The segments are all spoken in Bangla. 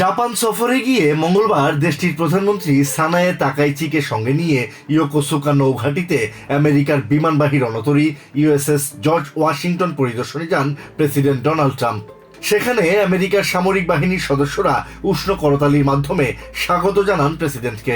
জাপান সফরে গিয়ে মঙ্গলবার দেশটির প্রধানমন্ত্রী সানায়ে তাকাইচিকে সঙ্গে নিয়ে ইয়োকোসোকা নৌঘাটিতে আমেরিকার বিমানবাহী রণতরী ইউএসএস জর্জ ওয়াশিংটন পরিদর্শনে যান প্রেসিডেন্ট ডোনাল্ড ট্রাম্প সেখানে আমেরিকার সামরিক বাহিনীর সদস্যরা উষ্ণ করতালির মাধ্যমে স্বাগত জানান প্রেসিডেন্টকে.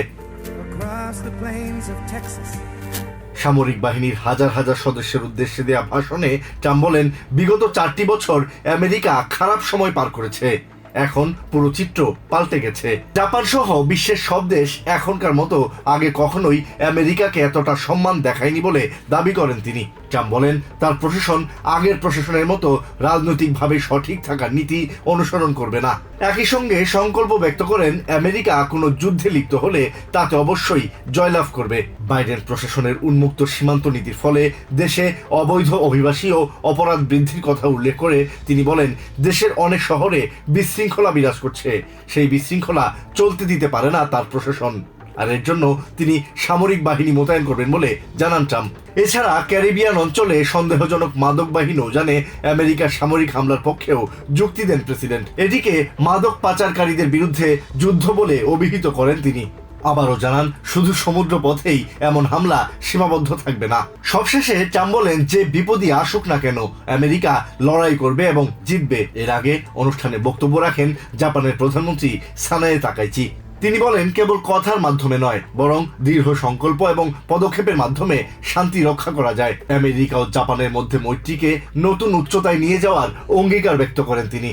সামরিক বাহিনীর হাজার হাজার সদস্যের উদ্দেশ্যে দেয়া ভাষণে ট্রাম্প বলেন, বিগত চারটি বছর আমেরিকা খারাপ সময় পার করেছে এখন পুরো চিত্র পাল্টে গেছে। জাপান সহ বিশ্বের সব দেশ এখনকার মতো আগে কখনোই আমেরিকাকে এতটা সম্মান দেখায়নি বলে দাবি করেন তিনি। ট্রাম্প বলেন, তার প্রশাসন আগের প্রশাসনের মতো রাজনৈতিকভাবে সঠিক থাকার নীতি অনুসরণ করবে না। একই সঙ্গে সংকল্প ব্যক্ত করেন, আমেরিকা কোনো যুদ্ধে লিপ্ত হলে তাতে অবশ্যই জয়লাভ করবে। বাইডেন প্রশাসনের উন্মুক্ত সীমান্ত নীতির ফলে দেশে অবৈধ অভিবাসী ও অপরাধ বৃদ্ধির কথা উল্লেখ করে তিনি বলেন, দেশের অনেক শহরে বিশৃঙ্খলা বিরাজ করছে। সেই বিশৃঙ্খলা চলতে দিতে পারে না তার প্রশাসন। আর এর জন্য তিনি সামরিক বাহিনী মোতায়েন করবেন বলে জানান ট্রাম্প। এছাড়া ক্যারিবিয়ান অঞ্চলে সন্দেহজনক মাদকবাহী নৌযানে আমেরিকার সামরিক হামলার পক্ষেও যুক্তি দেন প্রেসিডেন্ট। এটিকে মাদক পাচারকারীদের বিরুদ্ধে যুদ্ধ বলে অভিহিত করেন তিনি। আবারও জানান, শুধু সমুদ্র পথেই এমন হামলা সীমাবদ্ধ থাকবে না। সবশেষে চাম বলেন, যে বিপদই আসুক না কেন, আমেরিকা লড়াই করবে এবং জিতবে। এর আগে অনুষ্ঠানে বক্তব্য রাখেন জাপানের প্রধানমন্ত্রী সানায়ে তাকাইচি। তিনি বলেন কেবল কথার মাধ্যমে নয় বরং দীর্ঘ সংকল্প এবং পদক্ষেপের মাধ্যমে শান্তি রক্ষা করা যায়। আমেরিকা ও জাপানের মধ্যে মৈত্রীকে নতুন উচ্চতায় নিয়ে যাওয়ার অঙ্গীকার ব্যক্ত করেন তিনি।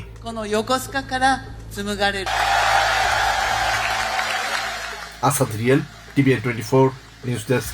Asad real TVN twenty four news desk.